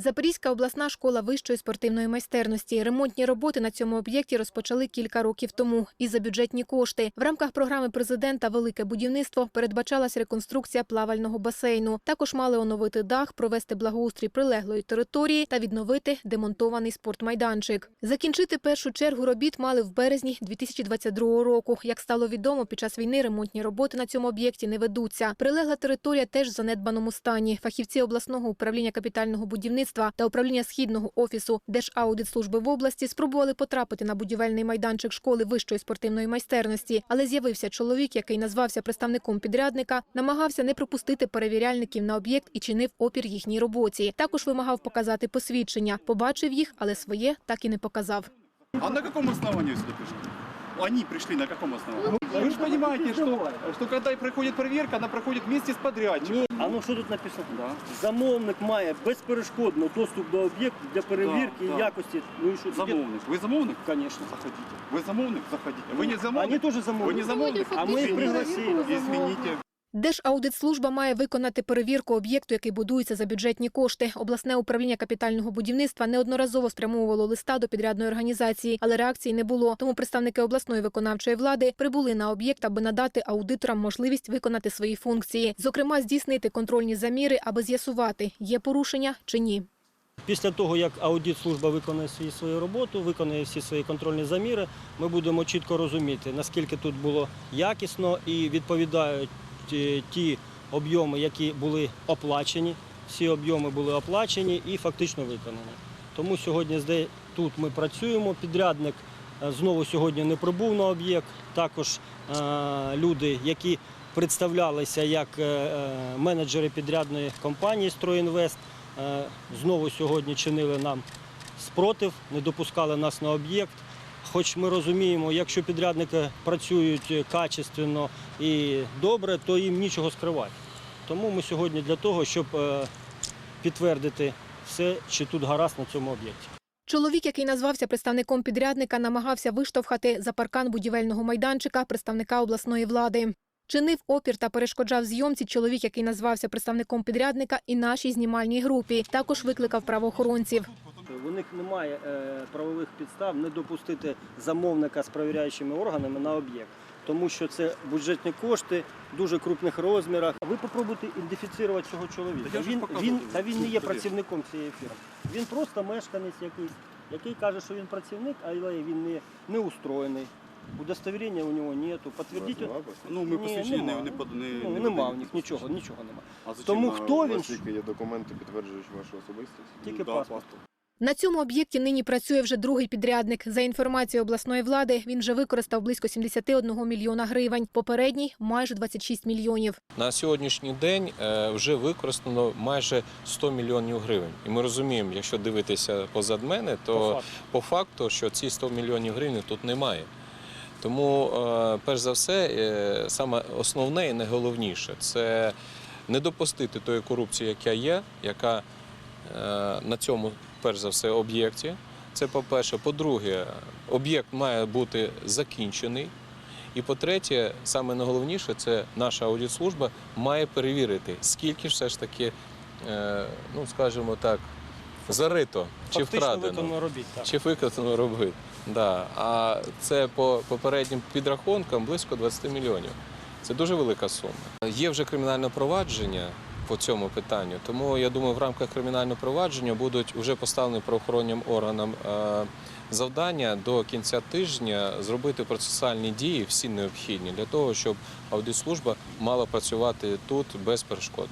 Запорізька обласна школа вищої спортивної майстерності. Ремонтні роботи на цьому об'єкті розпочали кілька років тому. І за бюджетні кошти. В рамках програми президента Велике будівництво передбачалась реконструкція плавального басейну. Також мали оновити дах, провести благоустрій прилеглої території та відновити демонтований спортмайданчик. Закінчити першу чергу робіт мали в березні 2022 року. Як стало відомо, під час війни ремонтні роботи на цьому об'єкті не ведуться. Прилегла територія теж в занедбаному стані. Фахівці обласного управління капітального будівництва та управління східного офісу Держаудитслужби в області спробували потрапити на будівельний майданчик школи вищої спортивної майстерності, але з'явився чоловік, який назвався представником підрядника, намагався не пропустити перевіряльників на об'єкт і чинив опір їхній роботі. Також вимагав показати посвідчення. Побачив їх, але своє так і не показав. А на каком основании сюда пришли? Они пришли на каком основании? Вы же понимаете, что, что когда проходит проверка, она проходит вместе с подрядчиком. Ні, а ну що тут написано? Да. Замовник має безперешкодно доступ до об'єкту для перевірки Да, да. якості. Ну і що таке? Замовник. Вы замовник? Конечно. Заходите. Вы замовник? Заходите. Вы не Они замовник? тоже Вы замовник. не замовник? А ми їх Извините. пригласили. Извините. Держаудитслужба має виконати перевірку об'єкту, який будується за бюджетні кошти. Обласне управління капітального будівництва неодноразово спрямовувало листа до підрядної організації, але реакції не було. Тому представники обласної виконавчої влади прибули на об'єкт, аби надати аудиторам можливість виконати свої функції, зокрема здійснити контрольні заміри, аби з'ясувати, є порушення чи ні. Після того, як аудит-служба виконає свою, роботу, виконає всі свої контрольні заміри, ми будемо чітко розуміти, наскільки тут було якісно і відповідають ті об'єми, які були оплачені. Всі об'єми були оплачені і фактично виконані. Тому сьогодні тут ми працюємо. Підрядник е, знову сьогодні не прибув на об'єкт. Також е, люди, які представлялися як е, е, менеджери підрядної компанії «Стройінвест», е, знову сьогодні чинили нам спротив, не допускали нас на об'єкт. Хоч ми розуміємо, якщо підрядники працюють качественно і добре, то їм нічого скривати. Тому ми сьогодні для того, щоб е, підтвердити все, чи тут гаразд на цьому об'єкті. Чоловік, який назвався представником підрядника, намагався виштовхати за паркан будівельного майданчика представника обласної влади. Чинив опір та перешкоджав зйомці чоловік, який назвався представником підрядника, і нашій знімальній групі. Також викликав правоохоронців. У них немає е, правових підстав не допустити замовника з перевіряючими органами на об'єкт, тому що це бюджетні кошти дуже крупних розмірах. Ви попробуйте ідентифікувати цього чоловіка. я ж Він, він, та він не є працівником цієї фірми. Він просто мешканець якийсь, який каже, що він працівник, але він не, не устроєний. Удостовірення у нього нету. Підтвердіть. Ну, ми Ні, посвідчення не, нема. не, под- не, Ну, не нема в них нічого, нічого нема. А зачем Тому хто він? тільки є документи, підтверджуючи вашу особистість. Тільки Да, паспорт. На цьому об'єкті нині працює вже другий підрядник. За інформацією обласної влади, він вже використав близько 71 мільйона гривень. Попередній – майже 26 мільйонів. На сьогоднішній день е, вже використано майже 100 мільйонів гривень. І ми розуміємо, якщо дивитися позад мене, По то факту. по факту, що ці 100 мільйонів гривень тут немає. Тому, е, перш за все, е, саме основне і найголовніше це не допустити тої корупції, яка є, яка на цьому, перш за все, об'єкті. Це по-перше. По-друге, об'єкт має бути закінчений. І по-третє, саме найголовніше, це наша аудитслужба має перевірити, скільки ж все ж таки, е, ну скажімо так, зарито чи Фактично вкрадено. робіт. Так. Чи виконано робити. Да. А це по попереднім підрахункам близько 20 мільйонів. Це дуже велика сума. Є вже кримінальне провадження по цьому питанню, тому я думаю, в рамках кримінального провадження будуть вже поставлені правоохоронним органам е, завдання до кінця тижня зробити процесуальні дії, всі необхідні для того, щоб аудитслужба мала працювати тут без перешкод.